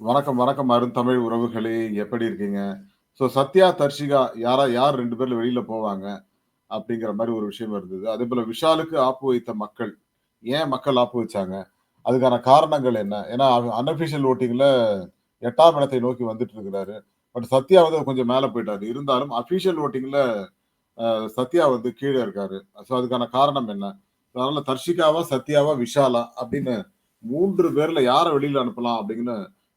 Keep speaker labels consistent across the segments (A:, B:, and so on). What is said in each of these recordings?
A: வணக்கம், வணக்கம் அருந்தமிழ் உறவுகளே! எப்படி இருக்கீங்க? ஸோ சத்யா, தர்ஷிகா யாரா யார் ரெண்டு பேர்ல வெளியில போவாங்க? அப்படிங்கிற மாதிரி ஒரு விஷயம் இருந்தது. அதே போல விஷாலுக்கு ஆப்பு வைத்த மக்கள், ஏன் மக்கள் ஆப்பு வச்சாங்க? அதுக்கான காரணங்கள் என்ன? ஏன்னா அன்அபிஷியல் ஓட்டிங்ல எட்டாம் இடத்தை நோக்கி வந்துட்டு இருக்கிறாரு. பட் சத்யா வந்து கொஞ்சம் மேல போயிட்டாரு. இருந்தாலும் அபிஷியல் ஓட்டிங்ல சத்யா வந்து கீழே இருக்காரு. ஸோ அதுக்கான காரணம் என்ன? அதனால தர்ஷிகாவா, சத்யாவா, விஷாலா அப்படின்னு மூன்று பேர்ல யாரை வெளியில அனுப்பலாம் அப்படின்னு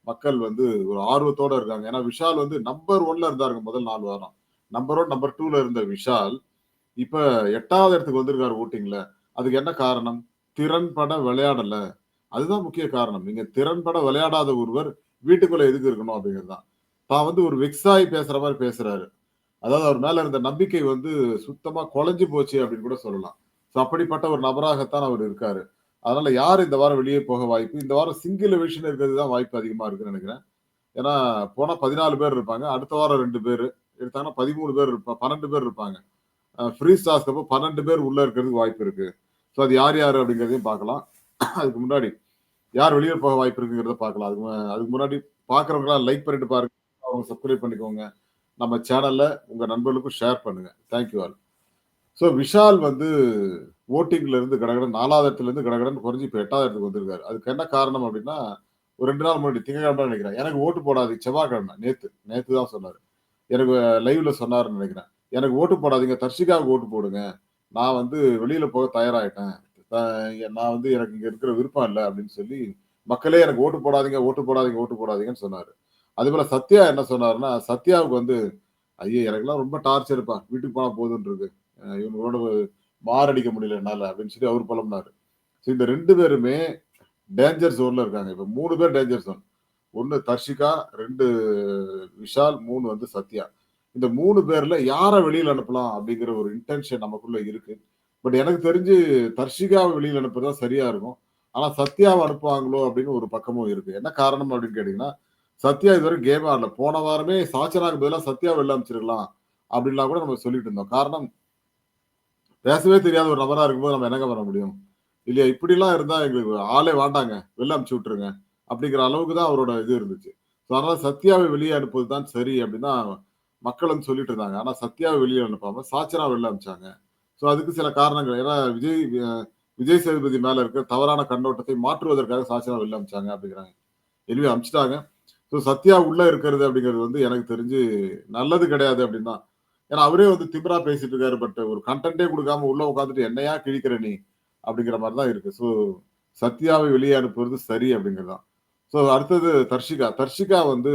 A: மக்கள் வந்து ஒரு ஆர்வத்தோட இருக்காங்க. ஏன்னா விஷால் வந்து நம்பர் ஒன்ல இருந்தாருங்க முதல் நாலு வாரம். நம்பர் ஒன் நம்பர் டூல இருந்த விஷால், இப்ப எட்டாவது இடத்துக்கு வந்திருக்காரு ஓட்டிங்ல அதுக்கு என்ன காரணம்? திறன்பட விளையாடல. அதுதான் முக்கிய காரணம். நீங்க திறன்பட விளையாடாத ஒருவர் வீட்டுக்குள்ள எதுக்கு இருக்கணும் அப்படிங்கிறது தான். தான் வந்து ஒரு வெக்ஸ் பேசுற மாதிரி பேசுறாரு. அதாவது அவர் மேல இருந்த நம்பிக்கை வந்து சுத்தமா குலைஞ்சு போச்சு அப்படின்னு கூட சொல்லலாம். ஸோ அப்படிப்பட்ட ஒரு நபராகத்தான் அவர் இருக்காரு. அதனால யார் இந்த வாரம் வெளியே போக வாய்ப்பு? இந்த வாரம் சிங்கிள் எவிக்ஷன் இருக்கிறது தான் வாய்ப்பு அதிகமாக இருக்குன்னு நினைக்கிறேன் ஏன்னா போனால் பதினாலு பேர் இருப்பாங்க. அடுத்த வாரம் ரெண்டு பேர் எடுத்தாங்கன்னா 13 பேர் இருப்பா 12 பேர் இருப்பாங்க. ஃப்ரீ ஃப்ரீஸ் அப்போ 12 பேர் உள்ளே இருக்கிறதுக்கு வாய்ப்பு இருக்கு. ஸோ அது யார் யார் அப்படிங்கிறதையும் பார்க்கலாம். அதுக்கு முன்னாடி யார் வெளியே போக வாய்ப்பு இருக்குங்கிறத பார்க்கலாம். அதுக்கு அதுக்கு முன்னாடி பார்க்குறவங்களாம் லைக் பண்ணிட்டு பாருங்க. அவங்க சப்ஸ்கிரைப் பண்ணிக்கோங்க. நம்ம சேனலில் உங்கள் நண்பர்களுக்கும் ஷேர் பண்ணுங்கள் thank you all. So Vishal வந்து ஓட்டிங்ல இருந்து கடகடன் நாலாவது இடத்துல இருந்து கடகடன் குறைஞ்சி இப்போ எட்டாவது இடத்துக்கு வந்திருக்காரு. அதுக்கு என்ன காரணம் அப்படின்னா, ஒரு ரெண்டு நாள் முன்னாடி திங்கக்கிழமை நினைக்கிறேன் எனக்கு ஓட்டு போடாதீங்க செவ்வாய்க்கிழமை நேத்து. நேத்து தான் சொன்னார் எனக்கு லைவ்ல சொன்னாருன்னு நினைக்கிறேன் எனக்கு ஓட்டு போடாதீங்க. தர்ஷிகாவுக்கு ஓட்டு போடுங்க. நான் வந்து வெளியில போக தயாராகிட்டேன் நான் வந்து எனக்கு இங்க இருக்கிற விருப்பம் இல்லை அப்படின்னு சொல்லி, மக்களே எனக்கு ஓட்டு போடாதீங்க, ஓட்டு போடாதீங்க, ஓட்டு போடாதீங்கன்னு சொன்னாரு. அதேபோல சத்யா என்ன சொன்னாருன்னா, சத்யாவுக்கு வந்து ஐயோ! எனக்குலாம் ரொம்ப டார்ச்சர்ப்பா. வீட்டுக்கு போனா போதுன்னு இருக்கு. இவங்களோட மாரடிக்க முடியல என்னால அப்படின்னு சொல்லி அவர் புலம்புனாரு. ஸோ இந்த ரெண்டு பேருமே டேஞ்சர் ஜோன்ல இருக்காங்க. இப்ப மூணு பேர் டேஞ்சர் ஜோன். ஒன்று தர்ஷிகா, ரெண்டு விஷால், மூணு வந்து சத்யா. இந்த மூணு பேர்ல யாரை வெளியில் அனுப்பலாம் அப்படிங்கிற ஒரு இன்டென்ஷன் நமக்குள்ள இருக்கு. பட் எனக்கு தெரிஞ்சு தர்ஷிகாவை வெளியில் அனுப்புறதா சரியாக சரியா இருக்கும். ஆனால் சத்யாவை அனுப்புவாங்களோ அப்படின்னு ஒரு பக்கமும் இருக்கு. என்ன காரணம் அப்படின்னு கேட்டீங்கன்னா, சத்யா இதுவரை கேம் ஆடல. போன வாரமே சாச்சனாக்கு பதிலாக சத்யா வெளில அமைச்சிருக்கலாம் அப்படின்லாம் கூட நம்ம சொல்லிட்டு இருந்தோம். காரணம் பேசவே தெரியாத ஒரு நபராக இருக்கும்போது நம்ம என்னங்க பண்ண முடியும்? இல்லையா? இப்படிலாம் இருந்தால் எங்களுக்கு ஆளே வேண்டாங்க. வெளில அமுச்சு விட்டுருங்க. அப்படிங்கிற அளவுக்கு தான் அவரோட இது இருந்துச்சு. ஸோ அதனால் சத்யாவை வெளியே அனுப்புவது தான் சரி அப்படின்னு தான் மக்கள் வந்து சொல்லிட்டு இருந்தாங்க. ஆனால் சத்யாவை வெளியே அனுப்பாமல் சாச்சனா வெளில அனுப்பிச்சாங்க. ஸோ அதுக்கு சில காரணங்கள். ஏன்னா விஜய் விஜய் சேதுபதி மேலே இருக்க தவறான கண்ணோட்டத்தை மாற்றுவதற்காக சாச்சனா வெளில அனுப்பிச்சாங்க அப்படிங்கிறாங்க. எனிவே அனுப்பிச்சிட்டாங்க ஸோ சத்யா உள்ளே இருக்கிறது அப்படிங்கிறது வந்து எனக்கு தெரிஞ்சு நல்லது கிடையாது அப்படின்னா ஏன்னா அவரே வந்து திமிரா பேசிட்டு இருக்காரு. பட் ஒரு கன்டென்ட்டே கொடுக்காம உள்ள உட்காந்துட்டு என்னையா கிழிக்கிற நீ? அப்படிங்கிற மாதிரி தான் இருக்கு. ஸோ சத்யாவை வெளியே அனுப்புவது சரி அப்படிங்கிறது தான். ஸோ அடுத்தது தர்ஷிகா. தர்ஷிகா வந்து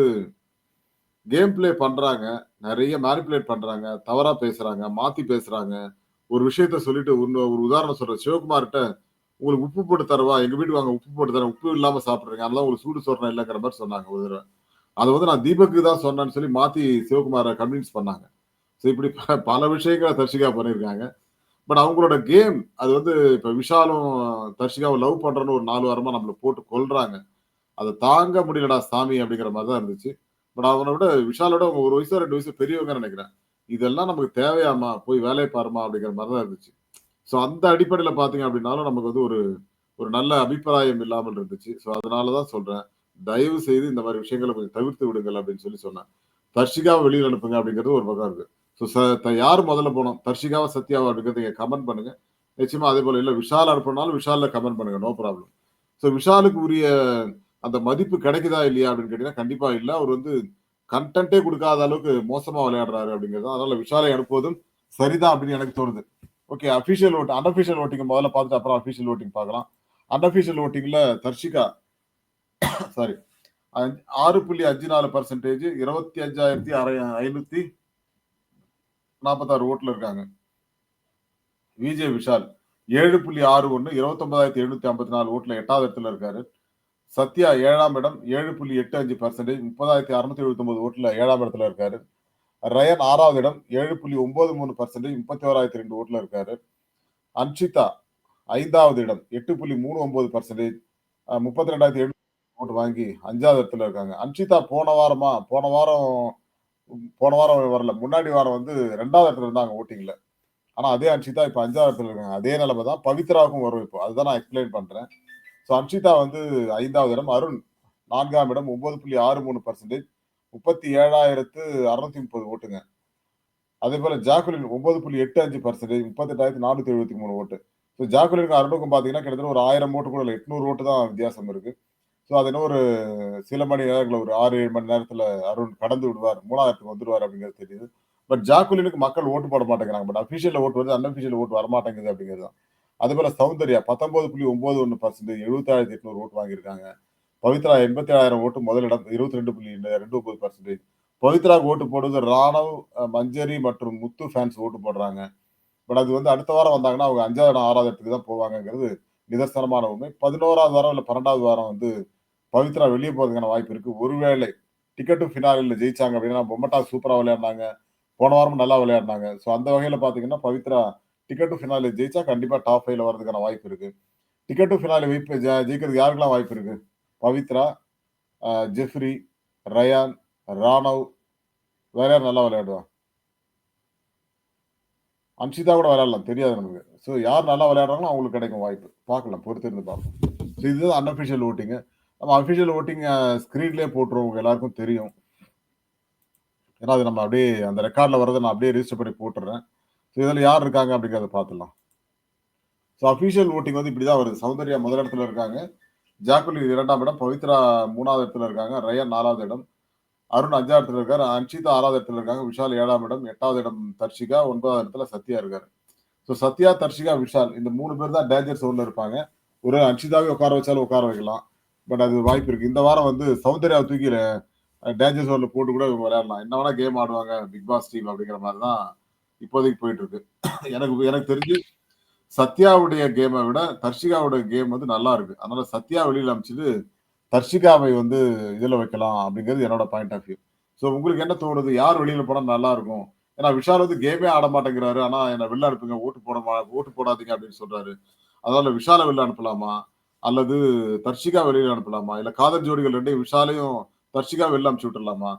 A: கேம் பிளே பண்றாங்க. நிறைய மேனிப்புலேட் பண்றாங்க. தவறா பேசுறாங்க. மாத்தி பேசுறாங்க. ஒரு விஷயத்த சொல்லிட்டு இன்னொ ஒரு உதாரணம் சொல்றேன். சிவகுமார்கிட்ட உங்களுக்கு உப்பு போட்டு தரவா? எங்க வீட்டு வாங்க உப்பு போட்டு தரேன். உப்பு இல்லாம சாப்பிடுறீங்க. அதெல்லாம் உங்களுக்கு சூடு சொல்றேன் இல்லைங்கிற மாதிரி சொன்னாங்க ஒரு தடவை அதை வந்து நான் தீபக்கு தான் சொன்னேன்னு சொல்லி மாத்தி சிவகுமார கன்வின்ஸ் பண்ணாங்க. ஸோ இப்படி ப பல விஷயங்களை தர்ஷிகா பண்ணியிருக்காங்க. பட் அவங்களோட கேம் அது வந்து இப்போ விஷாலும் தர்ஷிகாவும் லவ் பண்ணுறன்னு ஒரு நாலு வாரமாக நம்மள போட்டு கொள்றாங்க அதை தாங்க முடியலடா சாமி அப்படிங்கிற மாதிரி தான் இருந்துச்சு. பட் அவனை விட விஷாலோட அவங்க ஒரு வயசு ரெண்டு வயசு பெரியவங்கன்னு நினைக்கிறேன் இதெல்லாம் நமக்கு தேவையாம்மா? போய் வேலையை பாரும்மா அப்படிங்கிற மாதிரி தான் இருந்துச்சு. ஸோ அந்த அடிப்படையில் பார்த்தீங்க அப்படின்னாலும் நமக்கு வந்து ஒரு ஒரு நல்ல அபிப்பிராயம் இல்லாமல் இருந்துச்சு. ஸோ அதனால தான் சொல்கிறேன் தயவு செய்து இந்த மாதிரி விஷயங்களை கொஞ்சம் தவிர்த்து விடுங்கள் அப்படின்னு சொல்லி சொன்னேன். தர்ஷிகாவை வெளியில் அனுப்புங்க அப்படிங்கிறது ஒரு பக்கம் இருக்குது ஸோ ச யார் முதல்ல போனோம் தர்ஷிகாவா, சத்யாவா அப்படிங்கிறத நீங்க கமெண்ட் பண்ணுங்க. நிச்சயமா அதேபோல இல்லை விஷால் அனுப்பினாலும் விஷாலில் கமெண்ட் பண்ணுங்க. No problem. ஸோ விஷாலுக்கு உரிய அந்த மதிப்பு கிடைக்குதா இல்லையா அப்படின்னு கேட்டீங்கன்னா, கண்டிப்பா இல்லை அவர் வந்து கன்டென்ட்டே கொடுக்காத அளவுக்கு மோசமா விளையாடுறாரு அப்படிங்கிறது அதனால விஷாலை அனுப்புவதும் சரிதான் அப்படின்னு எனக்கு தோணுது. Okay official vote unofficial voting முதல்ல பார்த்துட்டு அப்புறம் அஃபிஷியல் ஓட்டிங் பார்க்கலாம். அன்அஃபிஷியல் ஓட்டிங்ல தர்ஷிகா சாரி ஆறு புள்ளி அஞ்சு நாலு பர்சண்டேஜ் இருபத்தி அஞ்சாயிரத்தி 6.54% நாற்பத்தாறு ஓட்டில் இருக்காங்க. விஜே விஷால் ஏழு புள்ளி ஆறு ஒன்று இருபத்தொன்பதாயிரத்தி எழுநூத்தி ஐம்பத்தி நாலு ஓட்டில் எட்டாவது இடத்துல இருக்காரு. சத்யா ஏழாம் இடம் ஏழு புள்ளி எட்டு அஞ்சு பர்சன்டேஜ் முப்பதாயிரத்தி அறுநூத்தி எழுபத்தொம்பது ஓட்டில் ஏழாம் இடத்துல இருக்காரு. ரயன் ஆறாவது இடம் ஏழு புள்ளி ஒன்பது மூணு பர்சன்டேஜ் முப்பத்தி ஓராயிரத்தி ரெண்டு ஓட்டில் இருக்காரு. அன்ஷிதா ஐந்தாவது இடம் எட்டு புள்ளி மூணு ஒன்பது பர்சன்டேஜ் முப்பத்தி ரெண்டாயிரத்தி எழுநூறு ஓட்டு வாங்கி அஞ்சாவது இடத்துல இருக்காங்க. அன்ஷிதா போன வாரமா? போன வாரம் போன வாரம் வரல. முன்னாடி வாரம் வந்து ரெண்டாவது இடத்துல இருந்தாங்க ஓட்டிங்ல. ஆனா அதே அன்ஷிதா இப்ப அஞ்சாவது இடத்துல இருக்காங்க. அதே நிலைமை தான் பவித்ராவுக்கும் வரும் இப்போ. அதுதான் நான் எக்ஸ்பிளைன் பண்றேன். ஸோ அன்ஷிதா வந்து ஐந்தாவது இடம். அருண் நான்காம் இடம். ஒன்பது புள்ளி ஆறு மூணு பர்சன்டேஜ் முப்பத்தி ஏழாயிரத்து அறுநூத்தி முப்பது ஓட்டுங்க. அதே போல ஜாக்குலின் ஒன்பது புள்ளி எட்டு அஞ்சு பர்சன்டேஜ் முப்பத்தெட்டாயிரத்தி நானூத்தி எழுபத்தி மூணு ஓட்டு. ஸோ ஜாக்குலினுக்கு அருணுக்கும் பார்த்தீங்கன்னா கிட்டத்தட்ட ஒரு ஆயிரம் ஓட்டு கூட இல்லை. எட்நூறு ஓட்டு தான் வித்தியாசம் இருக்கு. ஸோ அது இன்னும் ஒரு சில மணி நேரங்களில் ஒரு ஆறு ஏழு மணி நேரத்தில் அருண் கடந்து விடுவார் மூணாயிரத்துக்கு வந்துடுவார் அப்படிங்கிறது தெரியுது. பட் ஜாக்குலினுக்கு மக்கள் ஓட்டு போட மாட்டேங்கிறாங்க. பட் அஃபீஷியலில் ஓட்டு வருது அன்அஃபிஷியல் ஓட்டு வரமாட்டேங்குது அப்படிங்கிறது தான். அதே போல் சௌந்தர்யா பத்தொன்பது புள்ளி ஒம்பது ஒன்று பர்சன்டேஜ் எழுபத்தாயிரத்தி எட்நூறு ஓட்டு வாங்கியிருக்காங்க. பவித்ரா எண்பத்தி ஏழாயிரம் ஓட்டு முதலிடம் இருபத்தி ரெண்டு புள்ளி ரெண்டு ஒன்பது பர்சன்டேஜ் பவித்ராக்கு ஓட்டு போடுவது ராணவ் மஞ்சரி மற்றும் முத்து ஃபேன்ஸ் ஓட்டு போடுறாங்க. பட் அது வந்து அடுத்த வாரம் வந்தாங்கன்னா அவங்க அஞ்சாவது இடம் ஆறாவது இடத்துக்கு தான் போவாங்கங்கிறது நிதர்சனமான உண்மை. பதினோராவது வாரம் இல்லை பன்னெண்டாவது வாரம் வந்து பவித்ரா வெளியே போறதுக்கான வாய்ப்பு இருக்கு. ஒருவேளை டிக்கெட்டும் ஃபினாலில் ஜெயிச்சாங்க அப்படின்னா பொம்மட்டா சூப்பராக விளையாடினாங்க. போன வாரம் நல்லா விளையாடினாங்க. ஸோ அந்த வகையில் பார்த்தீங்கன்னா பவித்ரா டிக்கெட்டு ஃபினாலில் ஜெயிச்சா கண்டிப்பாக டாப் ஃபைவ்ல வரதுக்கான வாய்ப்பு இருக்கு. டிக்கெட்டு ஃபினாலி வைப்பு ஜெ- ஜெயிக்கிறதுக்கு யாருக்கெல்லாம் வாய்ப்பு இருக்கு? பவித்ரா ஜெஃப்ரி ரயான் ராணவ் வேற யார் நல்லா விளையாடுவா? அன்ஷிதா கூட விளையாடலாம். தெரியாது நமக்கு. ஸோ யார் நல்லா விளையாடுறாங்களோ அவங்களுக்கு கிடைக்கும் வாய்ப்பு. பார்க்கலாம். பொறுத்திருந்து பார்க்கலாம் ஸோ இதுதான் அன்அஃபிஷியல் ஓட்டிங்கு நம்ம அஃபிஷியல் ஓட்டிங் ஸ்க்ரீன்லேயே போட்டுருவோம். எல்லாருக்கும் தெரியும். ஏன்னா அது நம்ம அப்படியே அந்த ரெக்கார்டில் வரதை நான் அப்படியே ரிஜிஸ்டர் பண்ணி போட்டுறேன். ஸோ இதில் யார் இருக்காங்க அப்படிங்கிறத பார்த்துலாம் ஸோ அஃபிஷியல் ஓட்டிங் வந்து இப்படி தான் வருது. சௌந்தர்யா முதல் இடத்துல இருக்காங்க. ஜாக்குலி இரண்டாம் இடம். பவித்ரா மூணாவது இடத்துல இருக்காங்க. ரயன் நாலாவது இடம். அருண் அஞ்சாவது இடத்துல இருக்காரு. அன்ஷிதா ஆறாவது இடத்துல இருக்காங்க. விஷால் ஏழாம் இடம். எட்டாவது இடம் தர்ஷிகா. ஒன்பதாவது இடத்துல சத்யா இருக்காரு. ஸோ சத்யா தர்ஷிகா விஷால் இந்த மூணு பேர் தான் டேஞ்சர் சோனில் இருப்பாங்க. ஒரு அன்ஷிதாவே உட்கார வச்சாலும் உட்கார வைக்கலாம். பட் அது வாய்ப்பு இருக்கு. இந்த வாரம் வந்து சௌந்தர்யாவை தூக்கி டேஞ்சர் ஜோன்ல போட்டு கூட விளையாடலாம். என்ன வேணா கேம் ஆடுவாங்க பிக் பாஸ் டீம் அப்படிங்கிற மாதிரி தான் இப்போதைக்கு போயிட்டு இருக்கு. எனக்கு எனக்கு தெரிஞ்சு சத்யாவுடைய கேமை விட தர்ஷிகாவுடைய கேம் வந்து நல்லா இருக்கு. அதனால சத்யா வெளியில் அமைச்சிட்டு தர்ஷிகாவை வந்து இதில் வைக்கலாம் அப்படிங்கிறது என்னோட பாயிண்ட் ஆஃப் வியூ ஸோ உங்களுக்கு என்ன தோணுது? யார் வெளியில் போனால் நல்லா இருக்கும்? ஏன்னா விஷால் வந்து கேமே ஆட மாட்டேங்கிறாரு. ஆனால் என்னை வெளில அனுப்புங்க ஓட்டு போட மா- ஓட்டு போடாதீங்க அப்படின்னு சொல்றாரு. அதனால விஷாலை வெளில அனுப்பலாமா? அல்லது தர்ஷிகா வெளியில அனுப்பலாமா? இல்ல காதல் ஜோடிகள் ரெண்டையும் விஷாலையும் தர்ஷிகா வெளில அனுப்பிச்சு விட்டுலாமா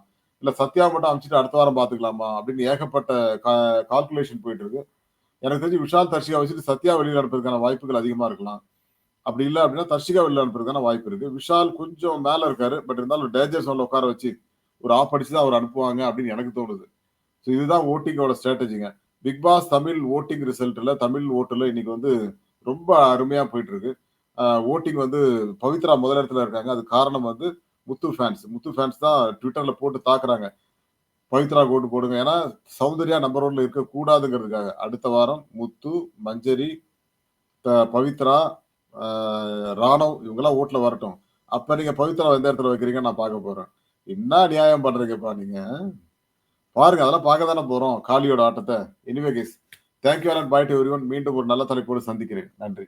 A: இல்ல சத்யா மட்டும் அனுப்பிச்சிட்டு அடுத்த வாரம் பாத்துக்கலாமா? அப்படின்னு ஏகப்பட்ட கால்குலேஷன் போயிட்டு இருக்கு. எனக்கு தெரிஞ்சு விஷால் தர்ஷிகா வச்சுட்டு சத்யா வெளியில் அனுப்புறதுக்கான வாய்ப்புகள் அதிகமா இருக்கலாம். அப்படி இல்லை அப்படின்னா தர்ஷிகா வெளில அனுப்புறதுக்கான வாய்ப்பு இருக்கு. விஷால் கொஞ்சம் மேல இருக்காரு. பட் இருந்தாலும் டேஞ்சர் சோன்ல உட்கார வச்சு ஒரு ஆப் அடிச்சு தான் அவர் அனுப்புவாங்க அப்படின்னு எனக்கு தோணுது. ஸோ இதுதான் ஓட்டிங்கோட ஸ்ட்ராட்டஜிங்க பிக் பாஸ் தமிழ் ஓட்டிங் ரிசல்ட்ல தமிழ் ஓட்டுல இன்னைக்கு வந்து ரொம்ப அருமையா போயிட்டு இருக்கு. ஓட்டிங் வந்து பவித்ரா முதல் இடத்துல இருக்காங்க. அது காரணம் வந்து முத்து ஃபேன்ஸ் முத்து ஃபேன்ஸ் தான் ட்விட்டர்ல போட்டு தாக்குறாங்க. பவித்ரா ஓட்டு போடுங்க. ஏன்னா சௌந்தர்யா நம்பர் ஒன்ல இருக்க கூடாதுங்கிறதுக்காக அடுத்த வாரம் முத்து மஞ்சரி பவித்ரா ராணவ் இவங்கெல்லாம் ஓட்டுல வரட்டும். அப்ப நீங்க பவித்ரா எந்த இடத்துல வைக்கிறீங்க நான் பார்க்க போறேன். என்ன நியாயம் பண்றீங்கப்பா நீங்க? பாருங்க அதெல்லாம் பார்க்க தானே போறோம். காளியோட ஆட்டத்தை. Anyway guys thank you and bye to every மீண்டும் ஒரு நல்ல தலைப்போடு சந்திக்கிறேன். நன்றி.